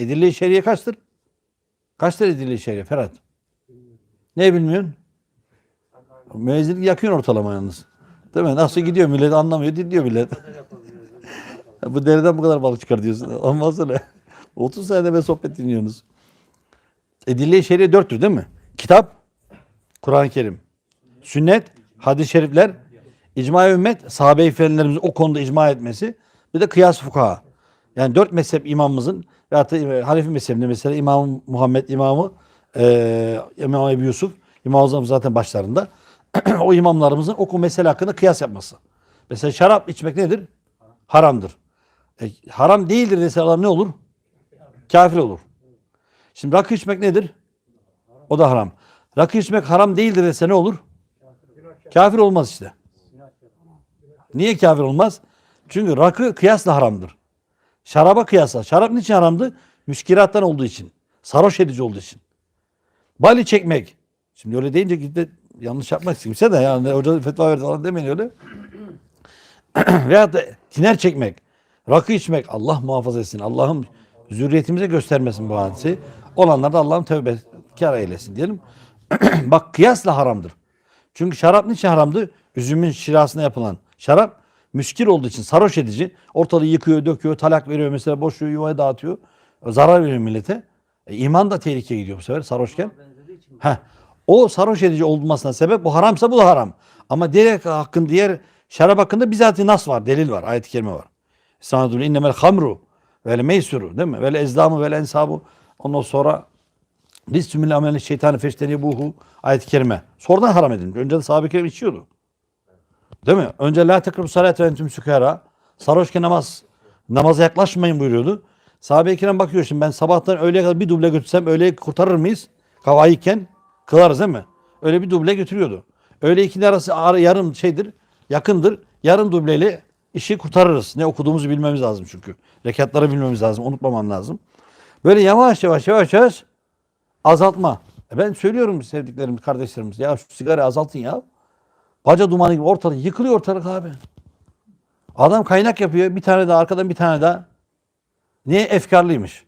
Edille-i şeriye kaçtır? Kaçtır edille-i şeriye Ferhat? Ne bilmiyorsun? Müezzinlik yakıyorsun ortalama yalnız. Değil mi? Nasıl gidiyor millet anlamıyor dinliyor millet. bu deriden bu kadar balık çıkar diyorsun. Olmaz öyle. 30 senede be sohbet dinliyorsunuz. Edille-i şeriye dörttür değil mi? Kitap, Kur'an-ı Kerim. Sünnet, hadis-i şerifler, icma ümmet, sahabe-i o konuda icma etmesi. Bir de kıyas fukaha. Yani dört mezhep imamımızın veyahut da e, Hanefi mezhebinde mesela İmam Muhammed imamı, e, İmam Ebu Yusuf, İmam Azam zaten başlarında. o imamlarımızın oku mesele hakkında kıyas yapması. Mesela şarap içmek nedir? Haramdır. E, haram değildir deseler ne olur? Kafir olur. Şimdi rakı içmek nedir? O da haram. Rakı içmek haram değildir dese ne olur? Kafir olmaz işte. Niye kafir olmaz? Çünkü rakı kıyasla haramdır. Şaraba kıyasla. Şarap niçin haramdı? Müskirattan olduğu için. Sarhoş edici olduğu için. Bali çekmek. Şimdi öyle deyince gitti yanlış yapmak kimse de yani hoca fetva verdi falan demeyin öyle. Veyahut da tiner çekmek. Rakı içmek. Allah muhafaza etsin. Allah'ım zürriyetimize göstermesin bu hadisi. Olanlar da Allah'ım tövbe kar eylesin diyelim. Bak kıyasla haramdır. Çünkü şarap niçin haramdı? Üzümün şirasına yapılan şarap müskil olduğu için sarhoş edici. Ortalığı yıkıyor, döküyor, talak veriyor mesela boşluğu yuvaya dağıtıyor. Zarar veriyor millete. E, iman da tehlikeye gidiyor bu sefer sarhoşken. Heh. O sarhoş edici olmasına sebep bu haramsa bu da haram. Ama diğer hakkın diğer şarap hakkında bizatihi nas var, delil var, ayet-i kerime var. Sanadul innemel hamru vel meysuru değil mi? Vel ezdamu vel ensabu. Ondan sonra Rizsümül ameli şeytanı feşteni buhu ayet-i kerime. Sonradan haram edilmiş. Önce de sahabe-i kiram içiyordu. Değil mi? Önce la tekrubu salat ve entüm sükara. Sarhoşken namaz, namaza yaklaşmayın buyuruyordu. Sahabe-i kiram bakıyor şimdi ben sabahtan öğleye kadar bir duble götürsem öğleyi kurtarır mıyız? Kavayıkken kılarız değil mi? Öyle bir duble götürüyordu. Öğle ikindi arası ar- yarım şeydir, yakındır. Yarım dubleyle işi kurtarırız. Ne okuduğumuzu bilmemiz lazım çünkü. Rekatları bilmemiz lazım, unutmamam lazım. Böyle yavaş yavaş yavaş yavaş azaltma. E ben söylüyorum sevdiklerim, kardeşlerimiz ya şu sigarayı azaltın ya. Baca dumanı gibi ortalık yıkılıyor ortalık abi. Adam kaynak yapıyor bir tane daha arkadan bir tane daha. Niye efkarlıymış?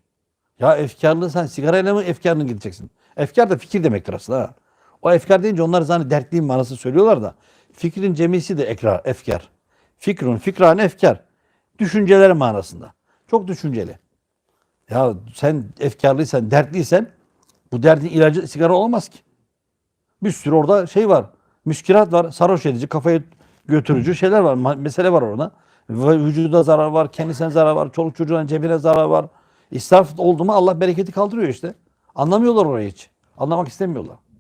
Ya efkarlı sen sigarayla mı efkarını gideceksin? Efkar da fikir demektir aslında. Ha. O efkar deyince onlar zaten dertliyim manası söylüyorlar da. Fikrin cemisi de ekrar, efkar. Fikrun, fikran, efkar. Düşünceler manasında. Çok düşünceli. Ya sen efkarlıysan, dertliysen bu derdin ilacı sigara olmaz ki. Bir sürü orada şey var. Müskirat var. Sarhoş edici, kafayı götürücü şeyler var. Mesele var orada. Vücuda zarar var, kendisine zarar var, çoluk çocuğun cebine zarar var. İsraf oldu mu Allah bereketi kaldırıyor işte. Anlamıyorlar orayı hiç. Anlamak istemiyorlar.